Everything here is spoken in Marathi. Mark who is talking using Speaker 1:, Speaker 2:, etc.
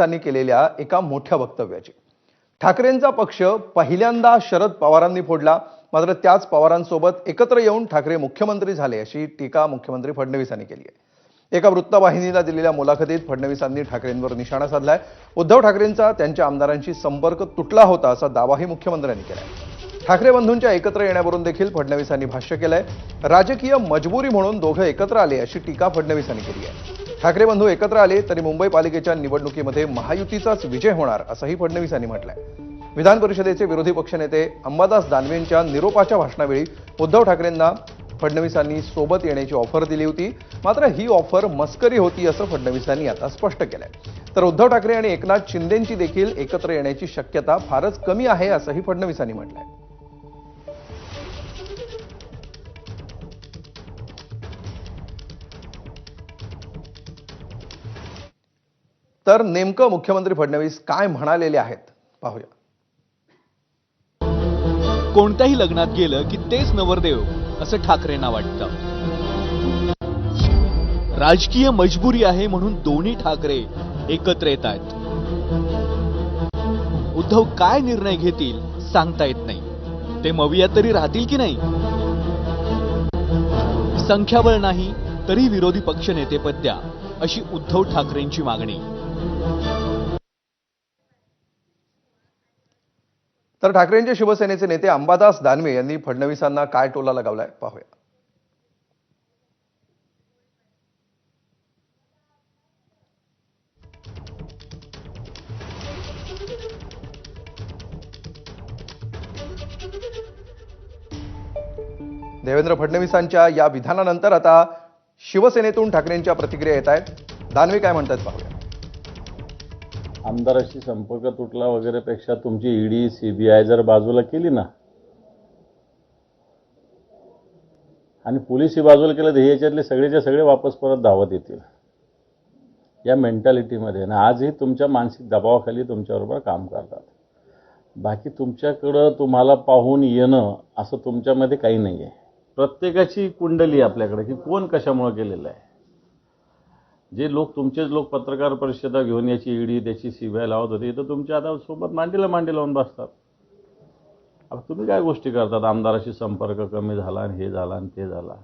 Speaker 1: फडणवीसांनी केलेल्या एका मोठ्या वक्तव्याची. ठाकरेंचा पक्ष पहिल्यांदा शरद पवारांनी फोडला. मात्र त्याच पवारांसोबत एकत्र येऊन ठाकरे मुख्यमंत्री झाले अशी टीका मुख्यमंत्री फडणवीसांनी केली आहे. एका वृत्तवाहिनीला दिलेल्या मुलाखतीत फडणवीसांनी ठाकरेंवर निशाणा साधलाय. उद्धव ठाकरेंचा त्यांच्या आमदारांशी संपर्क तुटला होता असा दावाही मुख्यमंत्र्यांनी केलाय. ठाकरे बंधूंच्या एकत्र येण्यावरून देखील फडणवीसांनी भाष्य केलंय. राजकीय मजबुरी म्हणून दोघं एकत्र आले अशी टीका फडणवीसांनी केली आहे. ठाकरे बंधू एकत्र आले तरी मुंबई पालिकेच्या निवडणुकीमध्ये महायुतीचाच विजय होणार असंही फडणवीसांनी म्हटलंय. विधान परिषदेचे विरोधी पक्षनेते अंबादास दानवेंच्या निरोपाच्या भाषणावेळी उद्धव ठाकरेंना फडणवीसांनी सोबत येण्याची ऑफर दिली होती. मात्र ही ऑफर मस्करी होती असं फडणवीसांनी आता स्पष्ट केलंय. तर उद्धव ठाकरे आणि एकनाथ शिंदेंची देखील एकत्र येण्याची शक्यता फारच कमी आहे असंही फडणवीसांनी म्हटलंय. तर नेमकं मुख्यमंत्री फडणवीस काय म्हणालेले आहेत? पाहूया.
Speaker 2: कोणत्याही लग्नात गेलं की तेच नवरदेव असं ठाकरेंना वाटतं. राजकीय मजबुरी आहे म्हणून दोन्ही ठाकरे एकत्र येत आहेत. उद्धव काय निर्णय घेतील सांगता येत नाही. ते मविया तरी राहतील की नाही? संख्याबळ नाही तरी विरोधी पक्ष नेते द्या अशी उद्धव ठाकरेंची मागणी.
Speaker 1: तर ठाकरेंचे शिवसेनेचे नेते अंबादास दानवे यांनी फडणवीसांना काय टोला लगावलाय? पाहूया. देवेंद्र फडणवीसांच्या या विधानानंतर आता शिवसेनेतून ठाकरेंच्या प्रतिक्रिया येत आहेत. दानवे काय म्हणतात पाहूया.
Speaker 3: आमदाराशी संपर्क तुटला वगैरे पेक्षा तुमची ईडी सीबीआय जर बाजूला केली ना आणि पोलीस ही बाजूला केलं तर हे याच्यातले सगळेच्या सगळे वापस परत धावत येतील. या मेंटॅलिटीमध्ये ना आजही तुमच्या मानसिक दबावाखाली तुमच्याबरोबर काम करतात. बाकी तुमच्याकडं तुम्हाला पाहून येणं असं तुमच्यामध्ये काही नाही आहे प्रत्येकाची कुंडली आहे आपल्याकडे की कोण कशामुळे केलेलं आहे? जे लोक तुमचेच लोक पत्रकार परिषदा घेऊन याची ईडी त्याची सीबीआय लावत होते तर तुमच्या आता सोबत मांडीला मांडी लावून बसतात. आता तुम्ही काय गोष्टी करतात? आमदाराशी संपर्क कमी झाला आणि हे झाला आणि ते झाला.